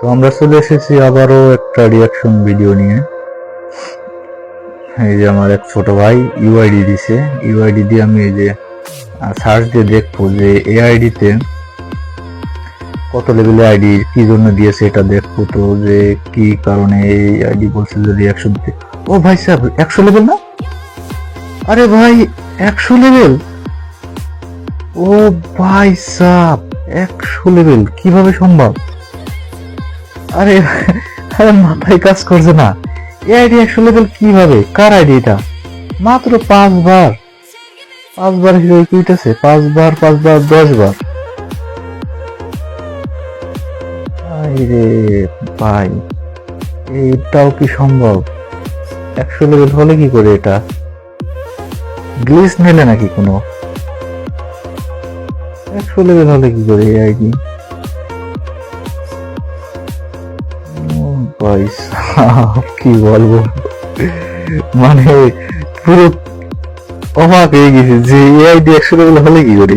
তো আমরা চলে এসেছি আবারও একটা রিয়াকশন ভিডিও নিয়ে। এই যে আমার এক ছোট ভাই ইউআইডি দিছে। ইউআইডি দিয়ে আমি এই যে সার্চ দিয়ে দেখব যে এই আইডিতে কত লেভেলের আইডি কি জন্য দিয়েছে এটা দেখব তো যে কি কারণে এই আইডি বলছে যে রিয়াকশন দিতে ও ভাই সাহেব, একশো লেভেল না? আরে ভাই, একশো লেভেল ও ভাই সাহ একশো লেভেল কীভাবে সম্ভব? আরে আরে মাথায় কাজ করছে না। এই আইডি একশো লেভেল কীভাবে? কার আইডি এটা? মাত্র পাঁচবার। পাঁচবার হিরো কুইটেছে পাঁচবার পাঁচবার দশ বার রে ভাই, এটাও কি সম্ভব? একশো লেভেল হলে কি করে এটা? গ্লিস নিলে নাকি কোনো? একশো লেভেল হলে কি করে এই আইডি? কি বলব? মানে পুরো অবাক হয়ে গেছে যে এআই দিয়ে একশো হলে কি করে?